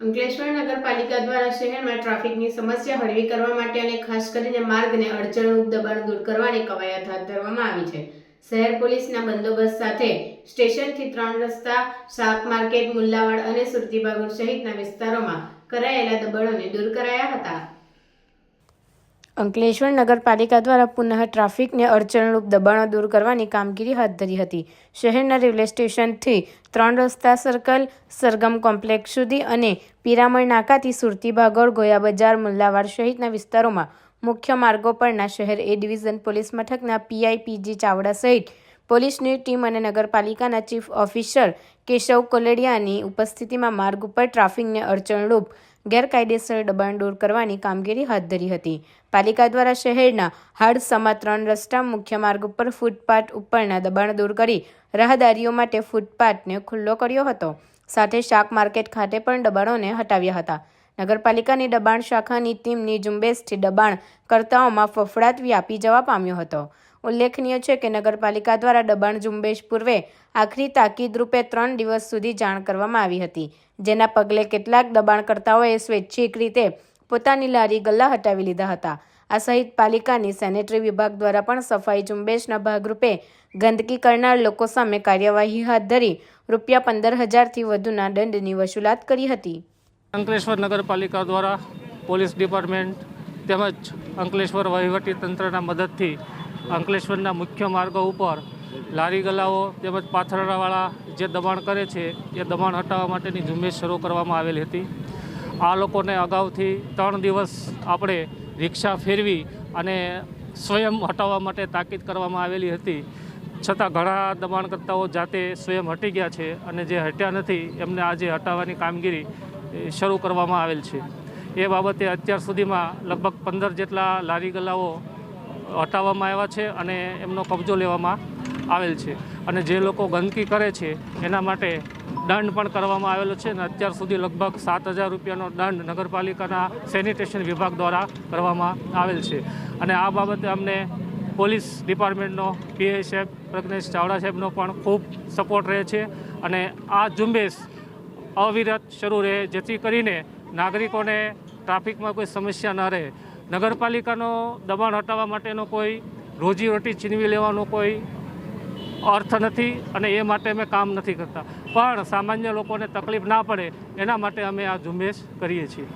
અંકલેશ્વર નગરપાલિકા દ્વારા શહેરમાં ટ્રાફિકની સમસ્યા હળવી કરવા માટે અને ખાસ કરીને માર્ગને અડચણરૂપ દબાણ દૂર કરવાની કવાયત હાથ ધરવામાં આવી છે. શહેર પોલીસના બંદોબસ્ત સાથે સ્ટેશનથી ત્રણ રસ્તા, શાક માર્કેટ, મુલ્લાવાડ અને સુરતીબાગુર સહિતના વિસ્તારોમાં કરાયેલા દબાણોને દૂર કરાયા હતા. અંકલેશ્વર નગરપાલિકા દ્વારા પુનઃ ટ્રાફિકને અડચણરૂપ દબાણો દૂર કરવાની કામગીરી હાથ ધરી હતી. શહેરના રેલવે સ્ટેશનથી ત્રણ રસ્તા સર્કલ, સરગમ કોમ્પ્લેક્ષ સુધી અને પિરામણ નાકાથી સુરતી ભાગોળ, ગોયા બજાર, મુલ્લાવાડ સહિતના વિસ્તારોમાં મુખ્ય માર્ગો પરના શહેર એ ડિવિઝન પોલીસ મથકના પીઆઈ પીજી ચાવડા સહિત પોલીસની ટીમ અને નગરપાલિકાના ચીફ ઓફિસર કેશવ કોલેડિયાની ઉપસ્થિતિમાં માર્ગ ઉપર ટ્રાફિકને અડચણરૂપ ગેરકાયદેસર દબાણ દૂર કરવાની કામગીરી હાથ ધરી હતી. પાલિકા દ્વારા શહેરના હાડસમા ત્રણ રસ્તા મુખ્ય માર્ગ ઉપર ફૂટપાથ ઉપરના દબાણ દૂર કરી રાહદારીઓ માટે ફૂટપાથને ખુલ્લો કર્યો હતો. સાથે શાક માર્કેટ ખાતે પણ દબાણોને હટાવ્યા હતા. નગરપાલિકાની દબાણ શાખાની ટીમની ઝુંબેશથી દબાણ કરતાઓમાં ફફડાટ વ્યાપી જવા પામ્યો હતો. ઉલ્લેખનીય છે કે નગરપાલિકા દ્વારા દબાણ ઝુંબેશ પૂર્વે આખરી તાકીદ રૂપે ત્રણ દિવસ સુધી જાણ કરવામાં આવી હતી. જેના પગલે કેટલાક દબાણકર્તાઓએ સ્વૈચ્છિક રીતે પોતાની લારી ગલ્લા હટાવી લીધા હતા. આ સહિત પાલિકાની સેનેટરી વિભાગ દ્વારા પણ સફાઈ ઝુંબેશના ભાગરૂપે ગંદકી કરનાર લોકો સામે કાર્યવાહી હાથ ધરી રૂપિયા પંદર હજારથી વધુના દંડની વસૂલાત કરી હતી. અંકલેશ્વર નગરપાલિકા દ્વારા પોલીસ ડિપાર્ટમેન્ટ તેમજ અંકલેશ્વર વહીવટી તંત્રના મદદથી અંકલેશ્વરના મુખ્ય માર્ગો ઉપર લારી ગલાઓ તેમજ પાથરણાવાળા જે દબાણ કરે છે, એ દબાણ હટાવવા માટેની ઝુંબેશ શરૂ કરવામાં આવેલી હતી. આ લોકોને અગાઉથી ત્રણ દિવસ આપણે રિક્ષા ફેરવી અને સ્વયં હટાવવા માટે તાકીદ કરવામાં આવેલી હતી. છતાં ઘણા દબાણકર્તાઓ જાતે સ્વયં હટી ગયા છે અને જે હટ્યા નથી, એમને આજે હટાવવાની કામગીરી શરૂ કરવામાં આવેલ છે. એ બાબતે અત્યાર સુધીમાં લગભગ પંદર જેટલા લારી ગલ્લાઓ હટાવવામાં આવ્યા છે અને એમનો કબજો લેવામાં આવેલ છે. અને જે લોકો ગંદકી કરે છે, એના માટે દંડ પણ કરવામાં આવેલો છે અને અત્યાર સુધી લગભગ સાત હજાર રૂપિયાનો દંડ નગરપાલિકાના સેનિટેશન વિભાગ દ્વારા કરવામાં આવેલ છે. અને આ બાબતે અમને પોલીસ ડિપાર્ટમેન્ટનો, પીઆઈ સાહેબ, પ્રજ્ઞેશ ચાવડા સાહેબનો પણ ખૂબ સપોર્ટ રહે છે. અને આ ઝુંબેશ અવિરત શરૂ રહે, જેથી કરીને નાગરિકોને ટ્રાફિકમાં કોઈ સમસ્યા ન રહે. નગરપાલિકાનો દબાણ હટાવવા માટેનો કોઈ રોજીરોટી છીનવી લેવાનો કોઈ અર્થ નથી અને એ માટે અમે કામ નથી કરતા. પણ સામાન્ય લોકોને તકલીફ ના પડે એના માટે અમે આ ઝુંબેશ કરીએ છીએ.